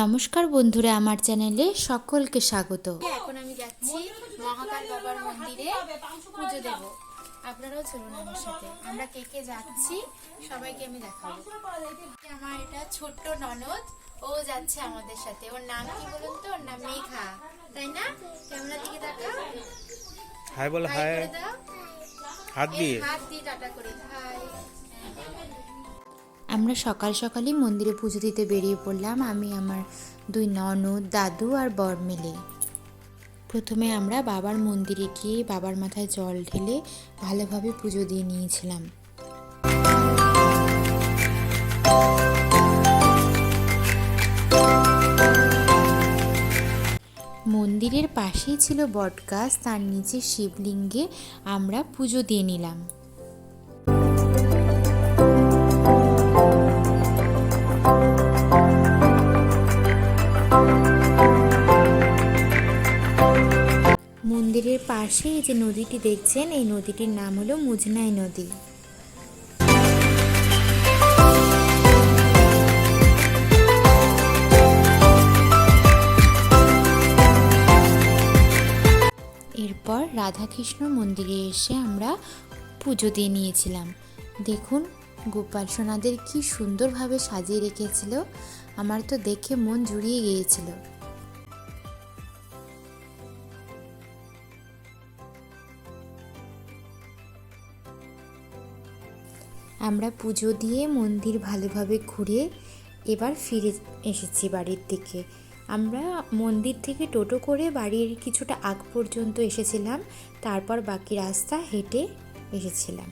নমস্কার বন্ধুরা আমার চ্যানেলে সকলকে স্বাগত। এখন আমি যাচ্ছি মহাকাল বাবার মন্দিরে পুজো দেব। আপনারাও চলুন আমার সাথে। আমরা কে কে যাচ্ছি সবাইকে আমি দেখাবো। আমার এটা ছোট্ট ননদ ও যাচ্ছে আমাদের সাথে। ওর নাম কি বলুন তো? ওর নাম মেঘা। তাই না? ক্যামেরা দিকে দেখা হাই বল হাই হাত দিয়ে। হাত দিয়ে টাটা করে আমরা সকাল সকালই মন্দিরে পুজো দিতে বেরিয়ে পড়লাম, আমি, আমার দুই ননদ দাদু আর বর মিলে। প্রথমে আমরা বাবার মন্দিরে গিয়ে বাবার মাথায় জল ঢেলে ভালোভাবে পুজো দিয়ে নিয়েছিলাম। মন্দিরের পাশেই ছিল বটগাছ, তার নিচে শিবলিঙ্গে আমরা পুজো দিয়ে নিলাম। মন্দিরের পাশে এই যে নদীটি দেখছেন, এই নদীটির নাম হলো মুজনাই নদী। এরপর রাধাকৃষ্ণ মন্দিরে এসে আমরা পুজো দিয়ে নিয়েছিলাম। দেখুন, গোপাল সোনাদের কি সুন্দরভাবে সাজিয়ে রেখেছিল। আমার তো দেখে মন জুড়িয়ে গিয়েছিল। আমরা পুজো দিয়ে মন্দির ভালোভাবে ঘুরে এবার ফিরে এসেছি বাড়ির দিকে। আমরা মন্দির থেকে টোটো করে বাড়ির কিছুটা আগ পর্যন্ত এসেছিলাম, তারপর বাকি রাস্তা হেঁটে এসেছিলাম।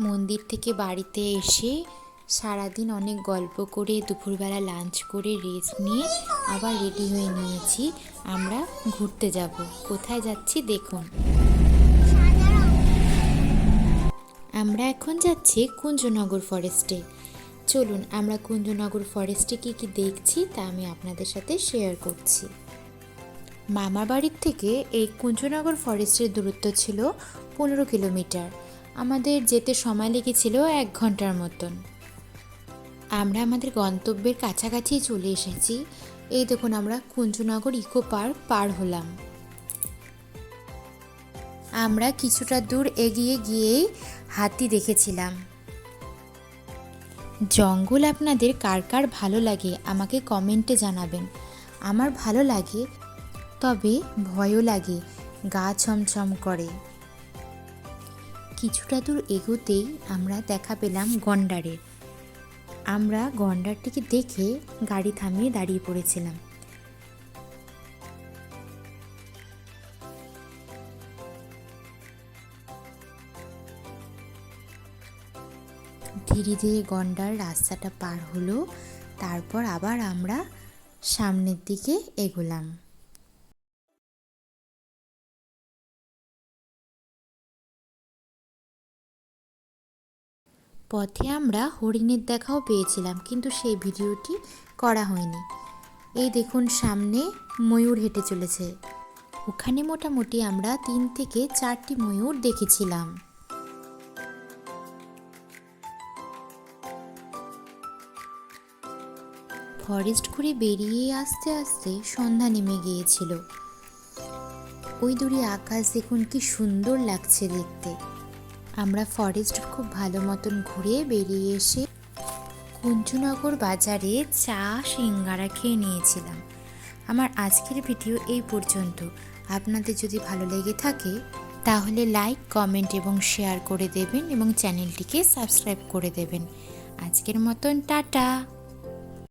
মন্দির থেকে বাড়িতে এসে সারাদিন অনেক গল্প করে, দুপুরবেলা লাঞ্চ করে, রেস্ট নিয়ে আবার রেডি হয়ে নিয়েছি। আমরা ঘুরতে যাব। কোথায় যাচ্ছি দেখুন। আমরা এখন যাচ্ছি কুঞ্জনগর ফরেস্টে চলুন, আমরা কুঞ্জনগর ফরেস্টে কী কী দেখছি তা আমি আপনাদের সাথে শেয়ার করছি। মামা বাড়ির থেকে এই কুঞ্জনগর ফরেস্টের দূরত্ব ছিল পনেরো কিলোমিটার। আমাদের যেতে সময় লেগেছিল এক ঘণ্টার মতন। আমরা আমাদের গন্তব্যের কাছাকাছি চলে এসেছি। এই দেখুন, আমরা কুঞ্জনগর ইকো পার্ক পার হলাম। আমরা কিছুটা দূর এগিয়ে গিয়েই হাতি দেখেছিলাম। জঙ্গল আপনাদের কার কার ভালো লাগে আমাকে কমেন্টে জানাবেন। আমার ভালো লাগে, তবে ভয়ও লাগে, গা ছমছম করে। কিছুটা দূর এগোতেই আমরা দেখা পেলাম গন্ডারের আমরা গন্ডারটিকে দেখে গাড়ি থামিয়ে দাঁড়িয়ে পড়েছিলাম। ধীরে ধীরে গন্ডার রাস্তাটা পার হলো, তারপর আবার আমরা সামনের দিকে এগোলাম। পথে আমরা হরিণের দেখাও পেয়েছিলাম, কিন্তু সেই ভিডিওটি করা হয়নি। এই দেখুন, সামনে ময়ূর হেঁটে চলেছে। ওখানে মোটামুটি আমরা তিন থেকে চারটি ময়ূর দেখেছিলাম। ফরেস্ট ঘুরে বেরিয়ে আসতে আসতে সন্ধ্যা নেমে গিয়েছিল। ওই দূরে আকাশ দেখুন কি সুন্দর লাগছে দেখতে। আমরা ফরেস্ট খুব ভালো মতন ঘুরে বেরিয়ে এসে কুঞ্জনগর বাজারে চা, সিঙ্গারা খেয়ে নিয়েছিলাম। আমার আজকের ভিডিও এই পর্যন্ত। আপনাদের যদি ভালো লেগে থাকে, তাহলে লাইক, কমেন্ট এবং শেয়ার করে দেবেন এবং চ্যানেলটিকে সাবস্ক্রাইব করে দেবেন। আজকের মতন টাটা।